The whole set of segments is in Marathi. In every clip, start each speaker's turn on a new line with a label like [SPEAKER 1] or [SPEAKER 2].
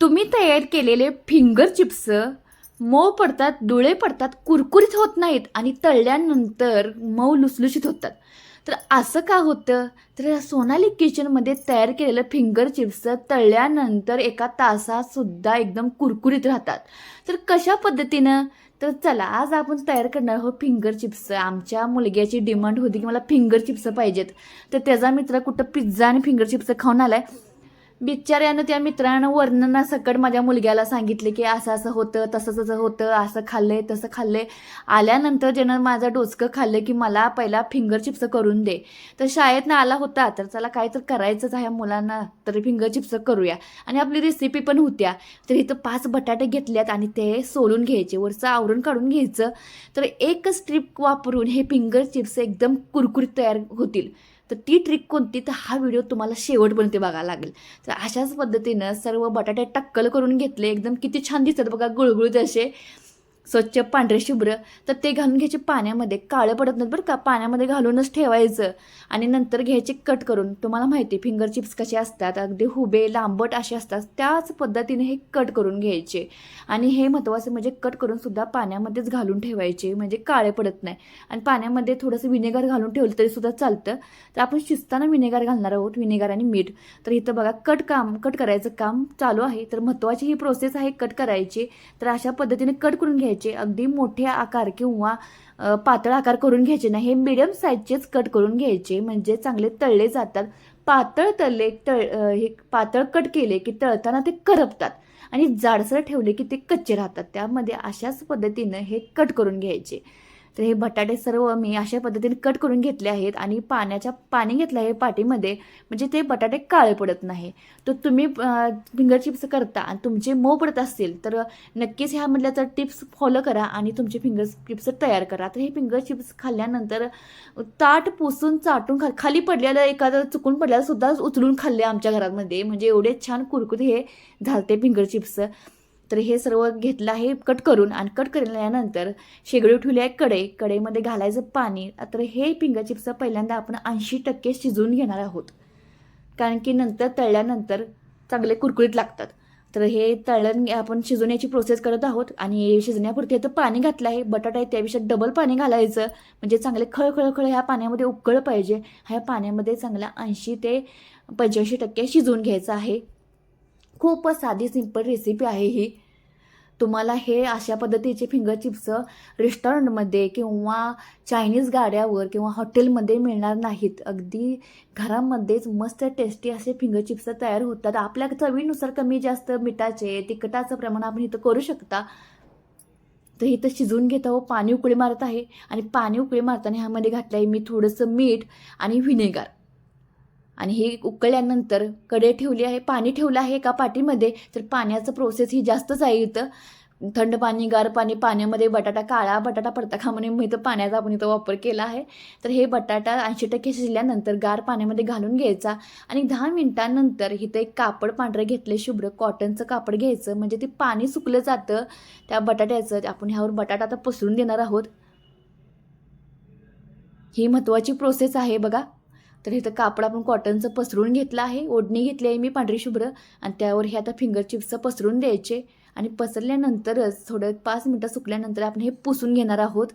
[SPEAKER 1] तुम्ही तयार केलेले फिंगर चिप्स मऊ पडतात डोळे पडतात कुरकुरीत होत नाहीत आणि तळल्यानंतर मऊ लुसलुशीत होतात. तर असं का होतं? तर सोनाली किचनमध्ये तयार केलेलं फिंगर चिप्स तळल्यानंतर एका तासातसुद्धा एकदम कुरकुरीत राहतात. तर कशा पद्धतीनं? तर चला आज आपण तयार करणार आहोत फिंगर चिप्स. आमच्या मुलग्याची डिमांड होती की मला फिंगर चिप्स पाहिजेत. तर त्याचा मित्र कुठं पिझ्झा आणि फिंगर चिप्स खाऊन आलाय. बिचाऱ्यानं त्या मित्रानं वर्णनासकट माझ्या मुलग्याला सांगितले की असं असं होतं तसं तसं होतं असं खाल्लंय तसं खाल्लंय. आल्यानंतर ज्यानं माझं डोसकं खाल्लं की मला पहिला फिंगर चिप्स करून दे. तर शाळेतनं आला होता तर चला काय तर करायचंच आहे मुलांना तर फिंगर चिप्स करूया. आणि आपली रेसिपी पण होत्या. तर इथं पाच बटाटे घेतल्यात आणि ते सोलून घ्यायचे वरचं आवरून काढून घ्यायचं. तर एकच स्ट्रीप वापरून हे फिंगर चिप्स एकदम कुरकुरीत तयार होतील. तर ती ट्रिक कोणती? तर हा व्हिडिओ तुम्हाला शेवटपर्यंत बघायला लागेल. तर अशाच पद्धतीनं सर्व बटाटे टक्कल करून घेतले. एकदम किती छान दिसतात बघा गुळगुळीत असे. स्वच्छ पांढरे शुभ्र तर ते घालून घ्यायचे पाण्यामध्ये. काळं पडत नाहीत बरं का पाण्यामध्ये घालूनच ठेवायचं. आणि नंतर घ्यायचे कट करून. तुम्हाला माहिती फिंगर चिप्स कसे असतात अगदी हुबे लांबट असे असतात. त्याच पद्धतीने हे कट करून घ्यायचे. आणि हे महत्त्वाचं म्हणजे कट करून सुद्धा पाण्यामध्येच घालून ठेवायचे म्हणजे काळे पडत नाही. आणि पाण्यामध्ये थोडंसं विनेगर घालून ठेवलं तरी सुद्धा चालतं. तर आपण शिजताना विनेगर घालणार आहोत विनेगर आणि मीठ. तर इथं बघा कट काम कट करायचं काम चालू आहे. तर महत्त्वाची ही प्रोसेस आहे कट करायची. तर अशा पद्धतीने कट करून घ्यायचे. अगदी मोठे आकार किंवा पातळ आकार करून घ्यायचे नाही हे मिडियम साईजचेच कट करून घ्यायचे म्हणजे चांगले तळले जातात. पातळ तळले तळ हे पातळ कट केले की तळताना ते करपतात आणि जाडसर ठेवले की ते कच्चे राहतात. त्यामध्ये अशाच पद्धतीनं हे कट करून घ्यायचे. तर हे बटाटे सर्व मी अशा पद्धतीने कट करून घेतले आहेत आणि पाण्याच्या पाणी घेतलं आहे पाटीमध्ये म्हणजे ते बटाटे काळे पडत नाही. तर तुम्ही फिंगर चिप्स करता आणि तुमचे मऊ पडत असतील तर नक्कीच ह्यामधल्या तर टिप्स फॉलो करा आणि तुमचे फिंगर चिप्स तयार करा. तर हे फिंगर चिप्स खाल्ल्यानंतर ताट पुसून चाटून खा खाली पडलेलं एखादं चुकून पडलेलं सुद्धा उचलून खाल्ले आमच्या घरामध्ये. म्हणजे एवढे छान कुरकुत हे झालते फिंगर चिप्स तर हे सर्व घेतलं आहे कट करून आणि कट केल्यानंतर शेगडी ठेवली आहे कढई कढईमध्ये घालायचं पाणी. तर हे पिंगा चिप्स पहिल्यांदा आपण ऐंशी टक्के शिजवून घेणार आहोत. कारण की नंतर तळल्यानंतर चांगले कुरकुरीत लागतात. तर हे तळण आपण शिजवण्याची प्रोसेस करत आहोत आणि शिजण्यापुरती आता पाणी घातलं आहे. बटाटा आहे त्यापेक्षा डबल पाणी घालायचं. म्हणजे चांगले खळखळखळ ह्या पाण्यामध्ये उकळ पाहिजे. ह्या पाण्यामध्ये चांगला ऐंशी ते पंच्याऐंशी टक्के शिजवून घ्यायचं आहे. खूपच साधी सिंपल रेसिपी आहे ही. तुम्हाला हे अशा पद्धतीचे फिंगर चिप्स रेस्टॉरंटमध्ये किंवा चायनीज गाड्यावर किंवा हॉटेलमध्ये मिळणार नाहीत. अगदी घरामध्येच मस्त टेस्टी असे फिंगर चिप्स तयार होतात. आपल्या चवीनुसार कमी जास्त मिठाचे तिखटाचं प्रमाण आपण इथं करू शकता. तर इथं शिजवून घेत व पाणी उकळी मारत आहे. आणि पाणी उकळी मारताना ह्यामध्ये घातलं आहे मी थोडंसं मीठ आणि व्हिनेगार आणि हे उकळल्यानंतरकडे ठेवली आहे पाणी ठेवलं आहे एका पाटीमध्ये तर पाण्याचं प्रोसेस ही जास्तच आहे इथं. थंड पाणी गार पाणी पाण्यामध्ये बटाटा काळा बटाटा पडताखा म्हणून मी इथं पाण्याचा आपण इथं वापर केला आहे. तर हे बटाटा ऐंशी टक्के शिजल्यानंतर गार पाण्यामध्ये घालून घ्यायचा आणि दहा मिनिटांनंतर इथं एक कापड पांढरं घेतलं शुभ्र कॉटनचं कापड घ्यायचं. म्हणजे ते पाणी सुकलं जातं त्या बटाट्याचं. आपण ह्यावर बटाटा आता पसरून देणार आहोत. ही महत्त्वाची प्रोसेस आहे बघा. तर इथं कापड आपण कॉटनचं पसरून घेतलं आहे. ओढणी घेतली आहे मी पांढरी शुभ्र. आणि त्यावर हे आता फिंगर चिप्सचं पसरून द्यायचे. आणि पसरल्यानंतरच थोडं पाच मिनटं सुकल्यानंतर आपण हे पुसून घेणार आहोत.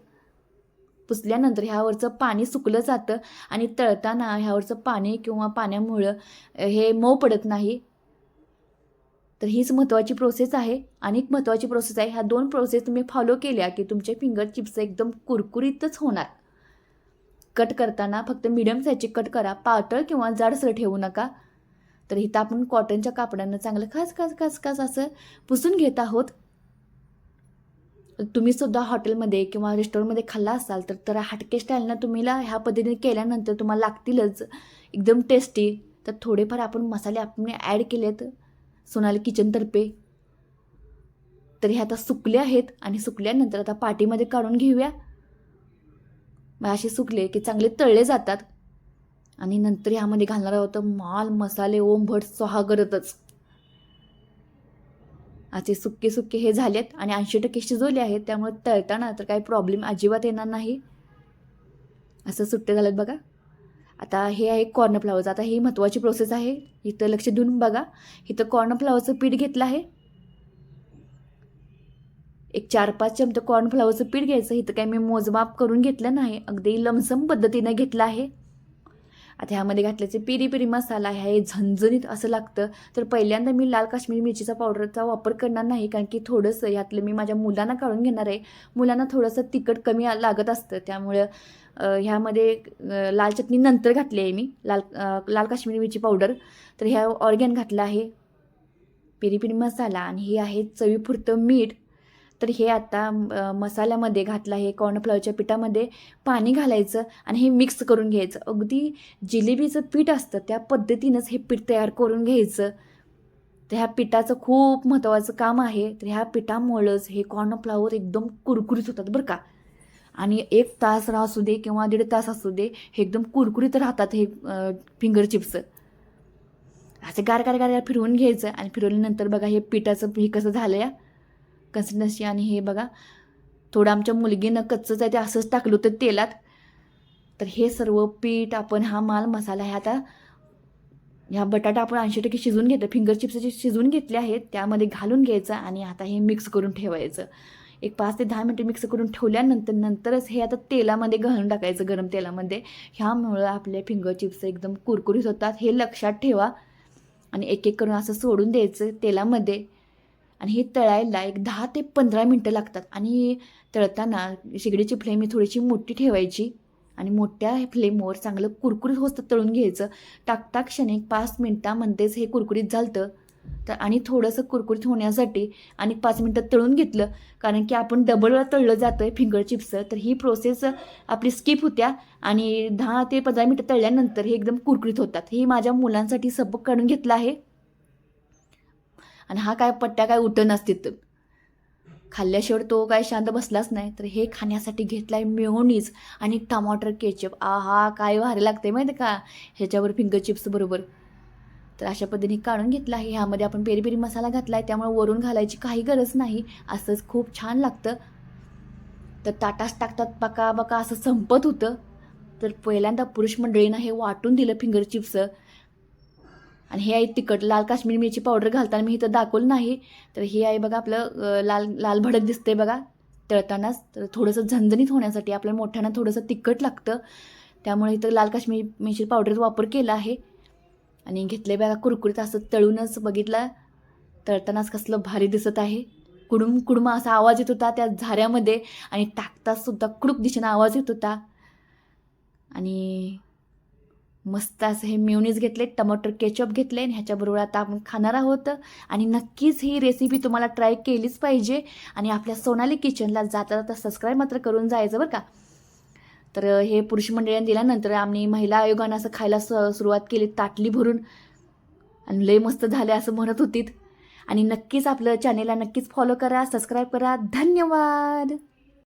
[SPEAKER 1] पुसल्यानंतर ह्यावरचं पाणी सुकलं जातं. आणि तळताना ह्यावरचं पाणी किंवा पाण्यामुळं हे मऊ पडत नाही. तर हीच महत्त्वाची प्रोसेस आहे. आणि एक महत्त्वाची प्रोसेस आहे. ह्या दोन प्रोसेस तुम्ही फॉलो केल्या की तुमचे फिंगर चिप्स एकदम कुरकुरीतच होणार. कट करताना फक्त मिडियम साईजची कट करा. पातळ किंवा जाडसर ठेवू नका. तर इथं आपण कॉटनच्या कापडानं चांगलं खास खास खास खास असं पुसून घेत आहोत. तुम्ही सुद्धा हॉटेलमध्ये किंवा रेस्टॉरंटमध्ये खाल्ला असाल तर तर हटके स्टाईलनं तुम्हीला ह्या पद्धतीने केल्यानंतर तुम्हाला लागतीलच. एकदम टेस्टी तर थोडेफार आपण मसाले आपण ॲड केलेत सोनाली किचनतर्फे तर हे आता सुकले आहेत आणि सुकल्यानंतर आता पाटीमध्ये काढून घेऊया. मग असे सुकले की चांगले तळले जातात. आणि नंतर ह्यामध्ये घालणार आहोत माल मसाले ओमभट करतच असे सुक्के सुके हे झालेत आणि ऐंशी टक्के शिजवले आहेत. त्यामुळे तळताना तर काही प्रॉब्लेम अजिबात येणार नाही. असं सुट्टे झालं बघा. आता हे आहे कॉर्नफ्लावरचं आता ही महत्त्वाची प्रोसेस आहे. इथं लक्ष देऊन बघा. इथं कॉर्नफ्लावरचं पीठ घेतलं आहे. एक चार पाच चमचे कॉर्नफ्लावरचं पीठ घ्यायचं. इथं काही मी मोजमाप करून घेतलं नाही. अगदी लमसम पद्धतीनं घेतलं आहे. आता ह्यामध्ये घातल्याचे पिरी पिरी मसाला हे झणझणीत असं लागतं. तर पहिल्यांदा मी लाल काश्मीरी मिरचीचा पावडरचा वापर करणार नाही कारण की थोडंसं ह्यातलं मी माझ्या मुलांना काढून घेणार आहे. मुलांना थोडंसं तिखट कमी लागत असतं. त्यामुळं ह्यामध्ये लाल चटणी नंतर घातली आहे मी. लाल लाल काश्मीरी मिरची पावडर. तर ह्या ऑर्गॅन घातलं आहे. पेरी पेरी मसाला आणि हे आहे चवीपुरतं मीठ. तर हे आता मसाल्यामध्ये घातलं आहे कॉर्नफ्लॉवरच्या पिठामध्ये पाणी घालायचं आणि हे मिक्स करून घ्यायचं. अगदी जिलेबीचं पीठ असतं त्या पद्धतीनंच हे पीठ तयार करून घ्यायचं. तर ह्या पिठाचं खूप महत्त्वाचं काम आहे. तर ह्या पिठामुळंच हे कॉर्नफ्लावर एकदम कुरकुरीत होतात बरं का. आणि एक तास राह असू दे किंवा दीड तास असू दे हे एकदम कुरकुरीत राहतात हे फिंगर चिप्स असं गार गार गार फिरवून घ्यायचं आणि फिरवल्यानंतर बघा हे पिठाचं हे कसं झालं या कन्सिस्टन्सी आणि हे बघा थोडं आमच्या मुलगीनं कच्चंच आहे ते असंच टाकलं होतं तेलात. तर हे सर्व पीठ आपण हा माल मसाला आहे आता ह्या बटाटा आपण ऐंशी टक्के शिजवून घेतो फिंगर चिप्स जे शिजवून घेतले आहेत त्यामध्ये घालून घ्यायचं आणि आता हे मिक्स करून ठेवायचं. एक पाच ते दहा मिनटं मिक्स करून ठेवल्यानंतर नंतरच हे आता तेलामध्ये घालून टाकायचं गरम तेलामध्ये. ह्यामुळं आपले फिंगर चिप्स एकदम कुरकुरीत होतात हे लक्षात ठेवा. आणि एक एक करून असं सोडून द्यायचं तेलामध्ये. आणि हे तळायला एक दहा ते पंधरा मिनटं लागतात. आणि तळताना शेगडीची फ्लेम ही थोडीशी मोठी ठेवायची आणि मोठ्या फ्लेमवर चांगलं कुरकुरीत होतं तळून घ्यायचं. टाकता क्षणी एक पाच मिनटामध्येच हे कुरकुरीत झालं तर आणि थोडंसं कुरकुरीत होण्यासाठी आणि पाच मिनटं तळून घेतलं. कारण की आपण डबल वेळा तळलं जातं आहे फिंगर चिप्सचं तर ही प्रोसेस आपली स्किप होत्या आणि दहा ते पंधरा मिनटं तळल्यानंतर हे एकदम कुरकुरीत होतात. हे माझ्या मुलांसाठी सबक काढून घेतलं आहे. आणि हा काय पट्ट्या काय उठं असतील खाल्ल्याशिवाय तो काय शांत बसलाच नाही. तर हे खाण्यासाठी घेतला आहे मेयोनीज आणि टमाटर केचप. आ हा काय भारी लागते माहिती का? ह्याच्यावर फिंगर चिप्स बरोबर. तर अशा पद्धतीने काढून घेतला आहे. ह्यामध्ये आपण पेरी पेरी मसाला घातला आहे त्यामुळे वरून घालायची काही गरज नाही. असंच खूप छान लागतं. तर ताटास टाकतात. बका बका असं संपत होतं. तर पहिल्यांदा पुरुष मंडळीनं हे वाटून दिलं फिंगर चिप्स आणि हे आहे तिखट लाल काश्मीरी मिरची पावडर घालताना मी इथं दाखवलं नाही. तर हे आहे बघा आपलं लाल लाल भडक दिसतंय बघा. तळतानाच तर थोडंसं झणझणीत होण्यासाठी आपल्या मोठ्यानं थोडंसं तिखट लागतं. त्यामुळे इथं लाल काश्मीरी मिरची पावडरचा वापर केला आहे. आणि घेतले बघा कुरकुरीत असं तळूनच बघितलं. तळतानाच कसलं भारी दिसत आहे. कुडुम कुडुम असा आवाज येत होता त्या झाऱ्यामध्ये. आणि टाकताच सुद्धा कुडूप दिशेनं आवाज येत होता. आणि मस्त असं हे मेयोनीज घेतले टमाटर केचप घेतले आणि ह्याच्याबरोबर आता आपण खाणार आहोत. आणि नक्कीच ही रेसिपी तुम्हाला ट्राय केलीच पाहिजे. आणि आपल्या सोनाली किचनला जाता जाता सबस्क्राईब मात्र करून जायचं बरं का. तर हे पुरुष मंडळीने दिल्यानंतर आम्ही महिला आयोगानं असं खायला स सुरुवात केली ताटली भरून. आणि लय मस्त झाले असं म्हणत होतीत. आणि नक्कीच आपलं चॅनेलला नक्कीच फॉलो करा सबस्क्राईब करा. धन्यवाद!